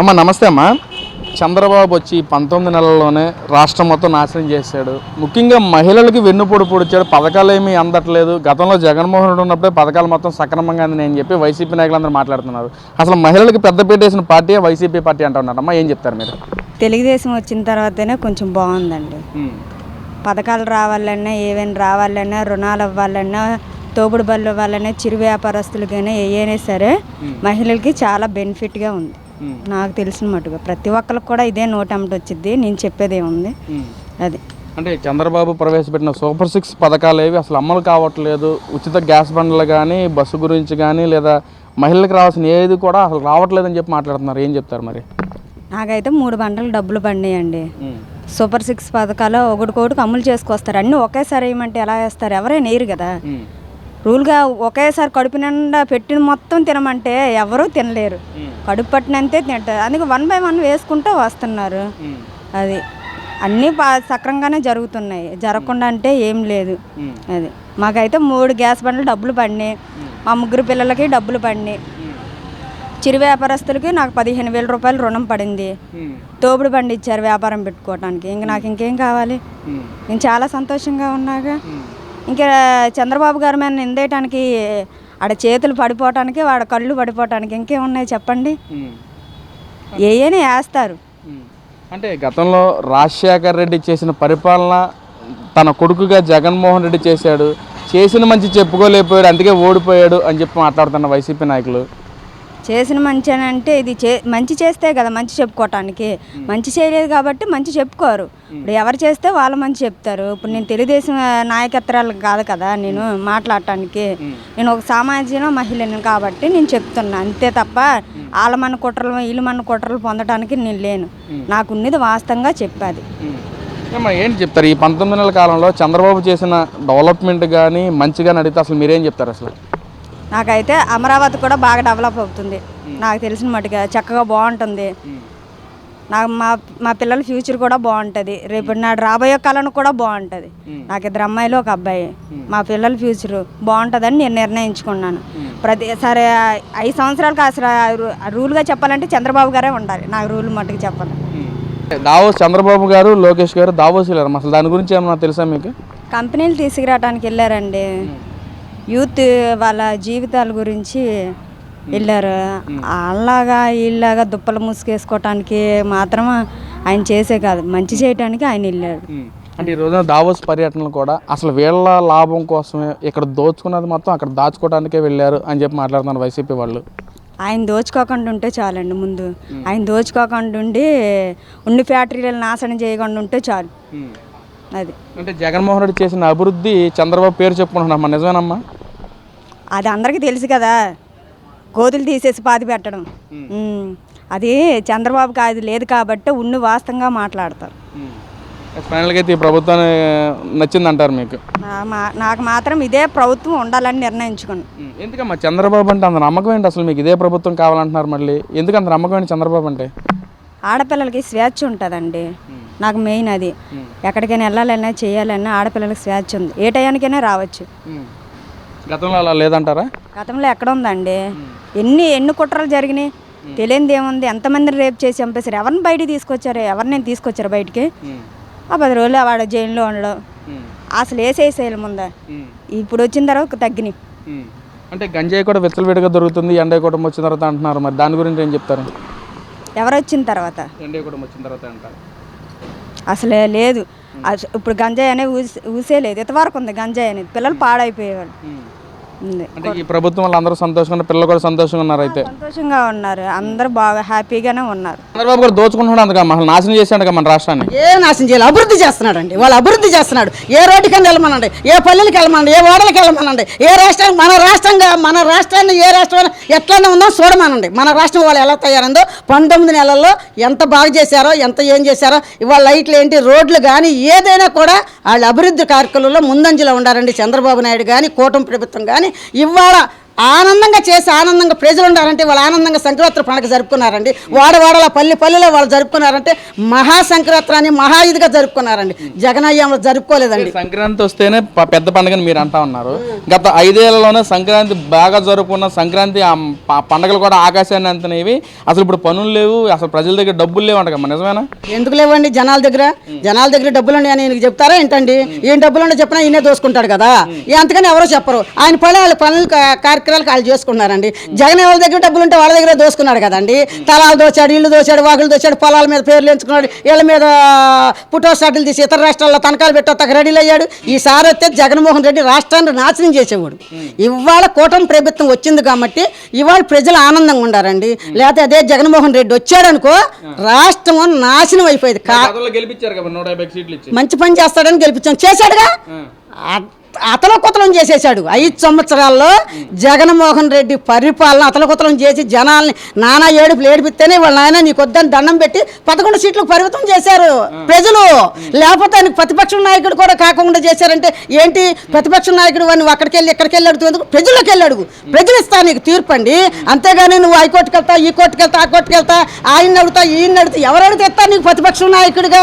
అమ్మ నమస్తే అమ్మా. చంద్రబాబు వచ్చి పంతొమ్మిది నెలల్లోనే రాష్ట్రం మొత్తం నాశనం చేశాడు. ముఖ్యంగా మహిళలకి వెన్నుపొడి పొడిచాడు. పథకాలు ఏమీ అందట్లేదు. గతంలో జగన్మోహన్ రెడ్డి ఉన్నప్పుడే పథకాలు మొత్తం సక్రమంగా అని చెప్పి వైసీపీ నాయకులందరూ మాట్లాడుతున్నారు. అసలు మహిళలకు పెద్దపీట వేసిన పార్టీ వైసీపీ పార్టీ అంటున్నారు. అమ్మా ఏం చెప్తారు మీరు? తెలుగుదేశం వచ్చిన తర్వాతనే కొంచెం బాగుందండి. పథకాలు రావాలన్నా ఏవైనా రావాలన్నా రుణాలు ఇవ్వాలన్నా తోపుడు బళ్ళు ఇవ్వాలన్నా చిరు వ్యాపారస్తులకైనా ఏవైనా సరే మహిళలకి చాలా బెనిఫిట్గా ఉంది. నాకు తెలిసిన మటుగా ప్రతి ఒక్కరికి కూడా ఇదే నోటమ్మటి వచ్చింది నేను చెప్పేది ఏముంది? అది. అంటే చంద్రబాబు ప్రవేశపెట్టిన సూపర్ సిక్స్ పథకాలు ఏవి అసలు అమలు కావట్లేదు? ఉచిత గ్యాస్ బండ్లు కానీ బస్సు గురించి కానీ లేదా మహిళలకు రావాల్సిన ఏది కూడా అసలు రావట్లేదని చెప్పి మాట్లాడుతున్నారు. ఏం చెప్తారు మరి? నాకైతే మూడు బండలు డబ్బులు పడినాయండి. సూపర్ సిక్స్ పథకాలు ఒకటికొకటికి అమలు చేసుకొస్తారు. అన్నీ ఒకేసారి వేయమంటే ఎలా వేస్తారు? ఎవరైనా వేయరు కదా. రూల్గా ఒకేసారి కడుపు నిండా పెట్టిన మొత్తం తినమంటే ఎవరూ తినలేరు. కడుపు పట్టినంతే తింటారు. అందుకే వన్ బై వన్ వేసుకుంటూ వస్తున్నారు. అది అన్నీ బా సక్రంగానే జరుగుతున్నాయి. జరగకుండా అంటే ఏం లేదు. అది మాకైతే మూడు గ్యాస్ బండ్లు డబ్బులు పడినాయి. మా ముగ్గురు పిల్లలకి డబ్బులు పడినాయి. చిరు వ్యాపారస్తులకి నాకు పదిహేను వేల రూపాయలు రుణం పడింది. తోపుడు బండి ఇచ్చారు వ్యాపారం పెట్టుకోవడానికి ఇంక నాకు ఇంకేం కావాలి? నేను చాలా సంతోషంగా ఉన్నాగా. ఇంకా చంద్రబాబు గారి మీద నిందేయటానికి ఆడ చేతులు పడిపోవటానికి వాడ కళ్ళు పడిపోవటానికి ఇంకేమున్నాయి చెప్పండి? ఏయని వేస్తారు? అంటే గతంలో రాజశేఖర్ రెడ్డి చేసిన పరిపాలన తన కొడుకుగా జగన్మోహన్ రెడ్డి చేశాడు. చేసిన మంచి చెప్పుకోలేకపోయాడు అందుకే ఓడిపోయాడు అని చెప్పి మాట్లాడుతున్న వైసీపీ నాయకులు. చేసిన మంచి అని అంటే ఇది చే మంచి చేస్తే కదా మంచి చెప్పుకోవటానికి. మంచి చేయలేదు కాబట్టి మంచి చెప్పుకోరు. ఇప్పుడు ఎవరు చేస్తే వాళ్ళు మంచి చెప్తారు. ఇప్పుడు నేను తెలుగుదేశం నాయకత్రాలు కాదు కదా నేను మాట్లాడటానికి. నేను ఒక సామాజిక మహిళను కాబట్టి నేను చెప్తున్నా. అంతే తప్ప వాళ్ళ మన కుట్రలు వీళ్ళు మన కుట్రలు పొందడానికి నేను లేను. నాకు ఉన్నది వాస్తవంగా చెప్పాది. ఏంటి చెప్తారు? ఈ పంతొమ్మిది నెలల కాలంలో చంద్రబాబు చేసిన డెవలప్మెంట్ కానీ మంచిగా నడితే అసలు మీరేం చెప్తారు అసలు? నాకైతే అమరావతి కూడా బాగా డెవలప్ అవుతుంది. నాకు తెలిసిన మటుగా చక్కగా బాగుంటుంది. నాకు మా మా పిల్లల ఫ్యూచర్ కూడా బాగుంటుంది. రేపు నాడు రాబోయే కాలం కూడా బాగుంటుంది. నాకు ఇద్దరు అమ్మాయిలు ఒక అబ్బాయి. మా పిల్లల ఫ్యూచర్ బాగుంటుందని నేను నిర్ణయించుకున్నాను. ప్రతి సరే ఐదు సంవత్సరాలకు అసలు రూల్గా చెప్పాలంటే చంద్రబాబు గారే ఉండాలి. నాకు రూల్ మట్టుకు చెప్పాలి దావోస్ చంద్రబాబు గారు లోకేష్ గారు దావోస్ వెళ్ళారు అసలు దాని గురించి ఏమన్నా తెలుసా మీకు? కంపెనీలు తీసుకురావడానికి వెళ్ళారండి. యూత్ వాళ్ళ జీవితాల గురించి వెళ్ళారు. అలాగా వీళ్ళగా దుప్పలు ముసుగేసుకోవటానికి మాత్రం ఆయన చేసే కాదు మంచి చేయటానికి ఆయన వెళ్ళాడు. అంటే ఈ రోజున దావోస్ పర్యటనలు కూడా అసలు వీళ్ళ లాభం కోసమే ఇక్కడ దోచుకున్నది మొత్తం అక్కడ దాచుకోవడానికే వెళ్ళారు అని చెప్పి మాట్లాడుతున్నారు వైసీపీ వాళ్ళు. ఆయన దోచుకోకుండా ఉంటే చాలండి ముందు. ఆయన దోచుకోకుండా ఉండి ఉన్ని ఫ్యాక్టరీలను నాశనం చేయకుండా ఉంటే చాలు. అది. అంటే జగన్మోహన్ రెడ్డి చేసిన అభివృద్ధి చంద్రబాబు పేరు చెప్పుకుంటున్నాం నిజమేనమ్మా? అది అందరికీ తెలుసు కదా. గోతులు తీసేసి పాతి పెట్టడం. అది చంద్రబాబుకి అది లేదు కాబట్టి ఉన్ను వాస్తవంగా మాట్లాడతారు. ఫైనల్గా అయితే ఈ ప్రభుత్వాన్ని నచ్చిందంటారు మీకు? నాకు మాత్రం ఇదే ప్రభుత్వం ఉండాలని నిర్ణయించుకున్నాను. ఎందుకమ్మా చంద్రబాబు అంటే అంత నమ్మకం ఏంటి అసలు మీకు? ఇదే ప్రభుత్వం కావాలంటున్నారు మళ్ళీ. ఎందుకు అంత నమ్మకం ఏంటి చంద్రబాబు అంటే? ఆడపిల్లలకి స్వేచ్ఛ ఉంటుందండి. నాకు మెయిన్ అది. ఎక్కడికైనా వెళ్ళాలన్నా చేయాలన్నా ఆడపిల్లలకి స్వేచ్ఛ ఉంది. ఏ టయానికైనా రావచ్చు. గతంలో అలా లేదంటారా? గతంలో ఎక్కడ ఉందండి? ఎన్ని ఎన్ని కుట్రలు జరిగినాయి? తెలియంది ఏముంది? ఎంతమందిని రేపు చేసి చంపేశారు? ఎవరిని బయటికి తీసుకొచ్చారు? ఎవరిని తీసుకొచ్చారు బయటికి? ఆ పది రోజులు వాడు జైల్లో ఉండడం. అసలు వేసేసేయాలి ముందా ఇప్పుడు వచ్చిన తర్వాత తగ్గినాయి. అంటే గంజాయి కూడా విచ్చలవిడిగా దొరుకుతుంది ఎండే కుటుంబం వచ్చిన తర్వాత అంటున్నారు. మరి దాని గురించి ఏం చెప్తారు? ఎవరు వచ్చిన తర్వాత? ఎండే కుటుంబం వచ్చిన తర్వాత అంటారు. అసలే లేదు. ఇప్పుడు గంజాయి అనేది ఊసి ఊసే లేదు ఇంతవరకు ఉంది గంజాయి అనేది. పిల్లలు పాడైపోయేవాళ్ళు. అంటే ఈ ప్రభుత్వం వాళ్ళు అందరూ సంతోషంగా ఉన్నారు, పిల్లలు కూడా సంతోషంగా ఉన్నారు అయితే. సంతోషంగా ఉన్నారు. అందరూ బాగా హ్యాపీగానే ఉన్నారు. చంద్రబాబు గారు దోచుకుంటున్నాడు అందుక అసలు నాశనం చేశాడు మన రాష్ట్రాన్ని. ఏ నాశనం చేయాలి? అభివృద్ధి చేస్తున్నాడండి. వాళ్ళు అభివృద్ధి చేస్తున్నాడు. ఏ రోడ్డుకని వెళ్ళమనండి? ఏ పల్లెలకి వెళ్ళమనండి? ఏ ఓడలకి వెళ్ళమనండి? ఏ రాష్ట్రం మన రాష్ట్రంగా మన రాష్ట్రాన్ని ఏ రాష్ట్రం ఎట్లనే ఉందో చూడమనండి. మన రాష్ట్రం వాళ్ళు ఎలా తయారైందో పంతొమ్మిది నెలల్లో ఎంత బాగా చేశారో ఎంత ఏం చేశారో ఇవాళ లైట్లు ఏంటి రోడ్లు కానీ ఏదైనా కూడా వాళ్ళ అభివృద్ధి కార్యక్రమంలో ముందంజలో ఉండారండి చంద్రబాబు నాయుడు కానీ కూటమి ప్రభుత్వం కానీ ఇవాళ ఆనందంగా చేసి ఆనందంగా ప్రజలు ఉండారంటే వాళ్ళు ఆనందంగా సంక్రాంతి పండుగ జరుపుకున్నారండి. వాడవాడల పల్లె పల్లెలో వాళ్ళు జరుపుకున్నారంటే మహా సంక్రాంతి మహా ఇదిగా జరుపుకున్నారండి జగనయ్యంలో జరుపుకోలేదండి. సంక్రాంతి వస్తేనే పెద్ద పండుగని మీరు అంటా ఉన్నారు. గత ఐదేళ్ళలోనే సంక్రాంతి బాగా జరుపుకున్న సంక్రాంతి పండుగలు కూడా ఆకాశాన్ని అంతనేవి అసలు ఇప్పుడు పనులు లేవు అసలు ప్రజల దగ్గర డబ్బులు లేవు అంట నిజమేనా? ఎందుకు లేవండి? జనాల దగ్గర జనాల దగ్గర డబ్బులు ఉన్నాయని ఈయనకి చెప్తారా ఏంటండి? ఏం డబ్బులు ఉండే చెప్పినా ఈయనే దోసుకుంటాడు కదా. అంతకని ఎవరో చెప్పరు. ఆయన పని వాళ్ళ పనులు కార్యక్రమాలు వాళ్ళు చేసుకున్నారండి జగన్ వాళ్ళ దగ్గర డబ్బులు ఉంటే వాళ్ళ దగ్గర దోసుకున్నాడు కదండి. తలాలు దోచాడు ఇల్లు దోచాడు వాకులు దోచాడు పొలాల మీద పేర్లు ఎంచుకున్నాడు వీళ్ళ మీద పుట్టో స్టార్ట్లు తీసి ఇతర రాష్ట్రాల్లో తనఖాలు పెట్టొత్తాక రెడీలు అయ్యాడు. ఈసారి వస్తే జగన్మోహన్ రెడ్డి రాష్ట్రాన్ని నాశనం చేసేవాడు. ఇవాళ కూటమి ప్రభుత్వం వచ్చింది కాబట్టి ఇవాళ ప్రజలు ఆనందంగా ఉండారండి. లేకపోతే అదే జగన్మోహన్ రెడ్డి వచ్చాడనుకో రాష్ట్రం నాశనం అయిపోయింది. మంచి పని చేస్తాడని గెలిపించాం. చేశాడుగా? అతలకుతలం చేసేసాడు ఐదు సంవత్సరాల్లో జగన్మోహన్ రెడ్డి పరిపాలన అతలకుతలం చేసి జనాల్ని నానా ఏడుపులు ఏడిపిస్తేనే వాళ్ళ నాయన నీకు వద్దని దండం పెట్టి పదకొండు సీట్లకు పరిమితం చేశారు ప్రజలు. లేకపోతే ఆయనకు ప్రతిపక్ష నాయకుడు కూడా కాకుండా చేశారంటే ఏంటి? ప్రతిపక్ష నాయకుడు వాడిని అక్కడికి వెళ్ళి ఇక్కడికి వెళ్ళి అడుగుతూ ఎందుకు? ప్రజల్లోకి వెళ్ళి అడుగు. ప్రజలు ఇస్తా నీకు తీర్పు అండి. అంతేగాని నువ్వు హైకోర్టుకి వెళ్తా ఈ కోర్టుకి వెళ్తా ఆ కోర్టుకి వెళ్తా ఆయన అడుగుతా ఈయన అడుగుతా ఎవరు అడిగితే ఇస్తా నీకు ప్రతిపక్ష నాయకుడిగా?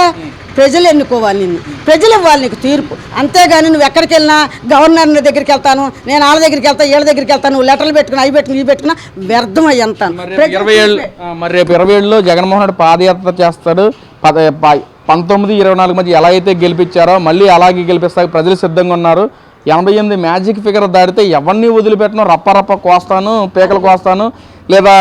ప్రజలు ఎన్నుకోవాలి నిన్ను. ప్రజలు ఇవ్వాలి నీకు తీర్పు. అంతేగాని నువ్వు ఎక్కడికి వెళ్ళినా గవర్నర్ దగ్గరికి వెళ్తాను నేను వాళ్ళ దగ్గరికి వెళ్తాను వీళ్ళ దగ్గరికి వెళ్తాను నువ్వు లెటర్లు పెట్టుకుని అవి పెట్టుకుని ఇవి పెట్టుకున్నా వ్యర్థం అయ్యి అంతాను మరి రేపు ఇరవై ఏళ్ళు మరి రేపు ఇరవై ఏళ్ళలో జగన్మోహన్ రెడ్డి పాదయాత్ర చేస్తాడు. పంతొమ్మిది ఇరవై నాలుగు మధ్య ఎలా అయితే గెలిపించారో మళ్ళీ అలాగే గెలిపిస్తానికి ప్రజలు సిద్ధంగా ఉన్నారు. ఎనభై ఎనిమిది మ్యాజిక్ ఫిగర్ దాటితే ఎవరిని వదిలిపెట్టను? రప్ప రప్ప కోస్తాను పీకలు కోస్తాను. లేదా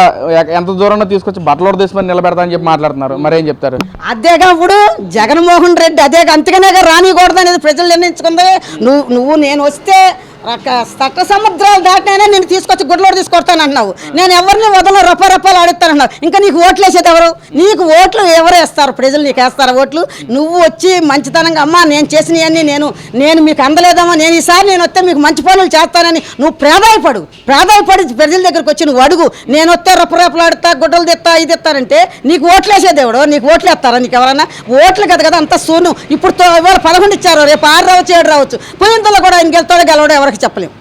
ఎంత దూరంలో తీసుకొచ్చి బట్టలు తీసుకొని నిలబెడతా అని చెప్పి మాట్లాడుతున్నారు. మరేం చెప్తారు? అదేగా ఇప్పుడు జగన్మోహన్ రెడ్డి అదే అంతకనే రానికూడదు అనేది ప్రజలు నిర్ణయించుకుంది. నువ్వు నువ్వు నేను వస్తే సట్ట సముద్రాలు దాటినైనా నేను తీసుకొచ్చి గుడ్లోడు తీసుకొస్తాను అంటున్నావు నేను ఎవరిని వదలను రప్ప రప్పాలు అన్నావు ఇంకా నీకు ఓట్లు వేసేది ఎవరు? నీకు ఓట్లు ఎవరు వేస్తారు? ప్రజలు నీకు వేస్తారు ఓట్లు. నువ్వు వచ్చి మంచితనంగా అమ్మా నేను చేసినవన్నీ నేను నేను మీకు అందలేదమ్మా. నేను ఈసారి నేను వస్తే మీకు మంచి పనులు చేస్తానని నువ్వు ప్రాధాయపడు. ప్రాధాయపడి ప్రజల దగ్గరికి వచ్చి నువ్వు అడుగు. నేను వస్తే రప్పరప్పలు ఆడుతా గుడ్డలు తెస్తా ఇది తెస్తానంటే నీకు ఓట్లు వేసేది ఎవడు నీకు ఓట్లు వేస్తారా? నీకు ఎవరన్నా? ఓట్లు కదా కదా అంత సూను. ఇప్పుడు ఎవరు ఇవాళ పదకొండు ఇచ్చారు? రేపు ఆరు రావచ్చు ఏడు రావచ్చు. పులింతలో కూడా ఇంకెళ్తాడు గెలవడం ఎవరు? ఎవరికి చెప్పలేము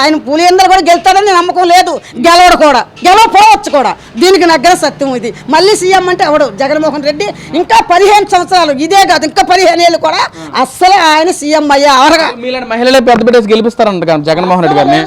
ఆయన పులిందలు కూడా గెలుతాడని నమ్మకం లేదు. గెలవడు కూడా. గెలవపోవచ్చు కూడా. దీనికి నగ్గర సత్యం ఇది. మళ్ళీ సీఎం అంటే ఎవడు? జగన్మోహన్ రెడ్డి. ఇంకా పదిహేను సంవత్సరాలు ఇదే కాదు. ఇంకా పదిహేను ఏళ్ళు కూడా అస్సలే ఆయన సీఎం అయ్యా అవరగా మహిళలే పెద్ద పెట్టేసి గెలిపిస్తారంట జగన్మోహన్ రెడ్డి గారిని.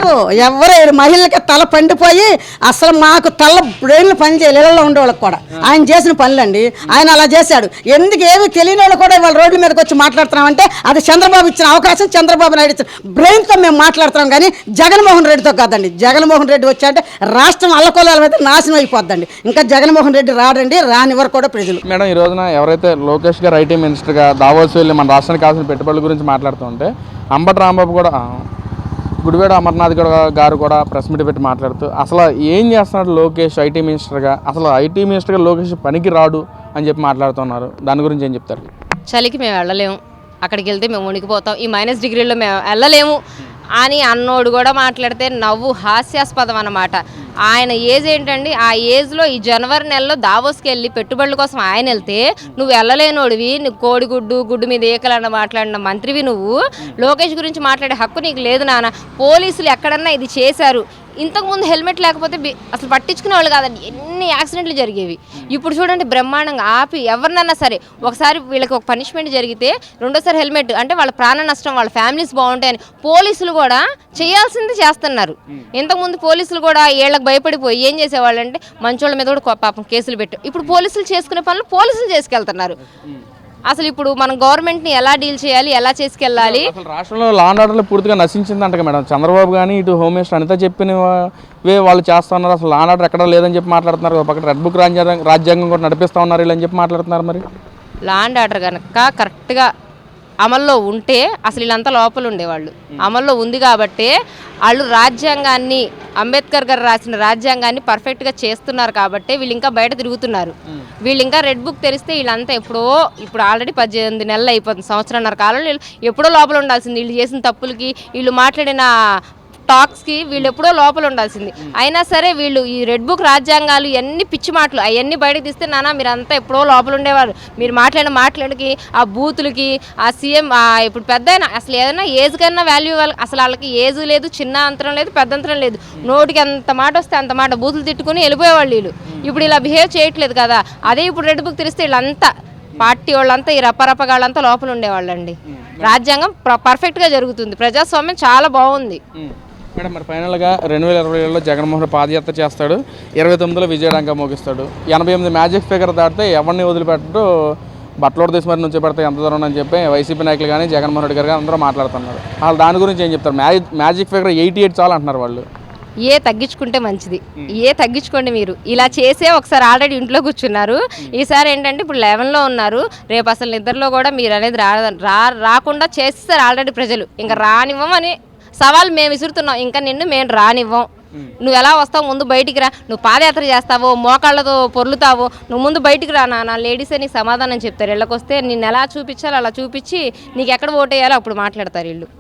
ఎవరు? మహిళలకి తల పండిపోయి అసలు మాకు తల బ్రెయిన్లు పని చేయలేదు ఇళ్ళలో ఉండే వాళ్ళకి కూడా. ఆయన చేసిన పనులండి. ఆయన అలా చేశాడు. ఎందుకు ఏమి తెలియని వాళ్ళు కూడా వాళ్ళ రోడ్ల మీదకి వచ్చి మాట్లాడుతున్నామంటే అది చంద్రబాబు ఇచ్చిన అవకాశం చంద్రబాబు నాయుడు ఇచ్చిన బ్రెయిన్తో మేము మాట్లాడుతున్నాం కానీ జగన్మోహన్ రెడ్డితో కాదండి. జగన్మోహన్ రెడ్డి వచ్చాయంటే రాష్ట్రం అల్లకొల్లాల మీద నాశనం అయిపోద్దండి. ఇంకా జగన్మోహన్ రెడ్డి రాడండి రానివ్వరు కూడా ప్రజలు. మేడం ఈ రోజున ఎవరైతే లోకేష్ గారు ఐటీ మినిస్టర్గా దావోస్ వెళ్ళి మన రాష్ట్రానికి కావాల్సిన పెట్టుబడుల గురించి మాట్లాడుతూ ఉంటే అంబటి రాంబాబు కూడా గుడివేడ అమర్నాథ్ కూడా గారు కూడా ప్రెస్ మీట్ పెట్టి మాట్లాడుతూ అసలు ఏం చేస్తున్నాడు లోకేష్ ఐటీ మినిస్టర్గా? అసలు ఐటీ మినిస్టర్గా లోకేష్ పనికి రాడు అని చెప్పి మాట్లాడుతున్నారు. దాని గురించి ఏం చెప్తారు? చలికి మేము వెళ్ళలేము. అక్కడికి వెళ్తే మేము వణికిపోతాం. ఈ మైనస్ డిగ్రీలో మేము వెళ్ళలేము. అని అన్నోడు కూడా మాట్లాడితే నవ్వు హాస్యాస్పదం అన్నమాట. ఆయన ఏజ్ ఏంటండి? ఆ ఏజ్లో ఈ జనవరి నెలలో దావోస్కి వెళ్ళి పెట్టుబడుల కోసం ఆయన వెళ్తే నువ్వు వెళ్ళలేనోడివి నువ్వు కోడిగుడ్డు గుడ్డు మీద ఏకలన్న మాట్లాడిన మంత్రివి నువ్వు. లోకేష్ గురించి మాట్లాడే హక్కు నీకు లేదు నాన్న. పోలీసులు ఎక్కడన్నా ఇది చేశారు. ఇంతకుముందు హెల్మెట్ లేకపోతే అసలు పట్టించుకునే వాళ్ళు కాదండి. ఎన్ని యాక్సిడెంట్లు జరిగేవి. ఇప్పుడు చూడండి బ్రహ్మాండంగా ఆపి ఎవరినన్నా సరే ఒకసారి వీళ్ళకి ఒక పనిష్మెంట్ జరిగితే రెండోసారి హెల్మెట్ అంటే వాళ్ళ ప్రాణ నష్టం వాళ్ళ ఫ్యామిలీస్ బాగుంటాయని పోలీసులు కూడా చేయాల్సింది చేస్తున్నారు. ఇంతకుముందు పోలీసులు కూడా వీళ్ళకి భయపడిపోయి ఏం చేసేవాళ్ళంటే మంచోళ్ళ మీద కూడా పాపం కేసులు పెట్టారు ఇప్పుడు పోలీసులు చేసుకునే పనులు పోలీసులు చేసుకెళ్తున్నారు. అసలు ఇప్పుడు మనం గవర్నమెంట్ని ఎలా డీల్ చేయాలి ఎలా చేసుకెళ్ళాలి? రాష్ట్రంలో లా అండ్ ఆర్డర్లో పూర్తిగా నశించిందంట మేడం. చంద్రబాబు కానీ ఇటు హోమ్ మినిస్టర్ అనిత చెప్పిన వే వాళ్ళు చేస్తున్నారు. అసలు లా అండ్ ఆర్డర్ ఎక్కడ లేదని చెప్పి మాట్లాడుతున్నారు. పక్కన రెడ్ బుక్ రాజ్యాంగం కూడా నడిపిస్తా ఉన్నారు ఇలా అని చెప్పి మాట్లాడుతున్నారు మరి. లాండ్ ఆర్డర్ కనుక కరెక్ట్గా అమల్లో ఉంటే అసలు వీళ్ళంతా లోపల ఉండేవాళ్ళు. అమల్లో ఉంది కాబట్టి వాళ్ళు రాజ్యాంగాన్ని అంబేద్కర్ గారు రాసిన రాజ్యాంగాన్ని పర్ఫెక్ట్గా చేస్తున్నారు కాబట్టి వీళ్ళు ఇంకా బయట తిరుగుతున్నారు. వీళ్ళు ఇంకా రెడ్ బుక్ తెరిస్తే వీళ్ళంతా ఎప్పుడో ఇప్పుడు ఆల్రెడీ పద్దెనిమిది నెలలు అయిపోతుంది సంవత్సరంన్నర కాలంలో వీళ్ళు ఎప్పుడో లోపల ఉండాల్సింది. వీళ్ళు చేసిన తప్పులకి వీళ్ళు మాట్లాడిన టాక్స్కి వీళ్ళు ఎప్పుడో లోపల ఉండాల్సింది అయినా సరే వీళ్ళు ఈ రెడ్ బుక్ రాజ్యాంగాలు ఎన్ని పిచ్చి మాటలు అవన్నీ బయటకు తీస్తే నానా మీరు అంతా ఎప్పుడో లోపల ఉండేవారు మీరు మాట్లాడిన మాట్లాడికి ఆ బూతులకి ఆ సీఎం ఇప్పుడు పెద్ద అయినా అసలు ఏదైనా ఏజ్ కన్నా వాల్యూ అసలు వాళ్ళకి ఏజ్ లేదు చిన్న అంతరం లేదు పెద్ద అంతరం లేదు. నోటికి ఎంత మాట వస్తే అంత మాట బూతులు తిట్టుకుని వెళ్ళిపోయేవాళ్ళు వీళ్ళు. ఇప్పుడు ఇలా బిహేవ్ చేయట్లేదు కదా అదే ఇప్పుడు రెడ్ బుక్ తెరిస్తే వీళ్ళంతా పార్టీ వాళ్ళంతా ఈ రపరపగాళ్ళంతా లోపల ఉండేవాళ్ళండి రాజ్యాంగం పర్ఫెక్ట్గా జరుగుతుంది. ప్రజాస్వామ్యం చాలా బాగుంది. మేడం మరి ఫైనల్గా రెండు వేల ఇరవై ఏడులో జగన్మోహన్ పాదయాత్ర చేస్తాడు. ఇరవై తొమ్మిదిలో విజయడంగా మోగిస్తాడు. ఎనభై ఎనిమిది మ్యాజిక్ ఫిగర్ దాటితే ఎవరిని వదిలిపెట్టడు? బట్టలోడు దేశం నుంచి పెడితే ఎంత దూరం అని చెప్పి వైసీపీ నాయకులు కానీ జగన్మోహన్ రెడ్డి గారు కానీ అందరూ మాట్లాడుతున్నారు. వాళ్ళు దాని గురించి ఏం చెప్తారు? Magic magic figure eighty eight చాలు అంటున్నారు వాళ్ళు. ఏ తగ్గించుకుంటే మంచిది. ఏ తగ్గించుకోండి మీరు. ఇలా చేసే ఒకసారి ఆల్రెడీ ఇంట్లో కూర్చున్నారు. ఈసారి ఏంటంటే ఇప్పుడు లెవెన్లో ఉన్నారు. రేపు అసలు నిద్రలో కూడా మీరు అనేది రా రాకుండా చేస్తారు ఆల్రెడీ ప్రజలు. ఇంకా రానివ్వమని సవాల్ మేము విసురుతున్నాం. ఇంకా నిన్ను మేము రానివ్వం. నువ్వు ఎలా వస్తావు? ముందు బయటికి రా. నువ్వు పాదయాత్ర చేస్తావో మోకాళ్ళతో పొర్లుతావో నువ్వు ముందు బయటికి రా నా లేడీసే నీకు సమాధానం చెప్తారు. ఇళ్ళకి వస్తే నిన్ను ఎలా చూపించాలో అలా చూపించి నీకు ఎక్కడ ఓటేయాలో అప్పుడు మాట్లాడతారు వీళ్ళు.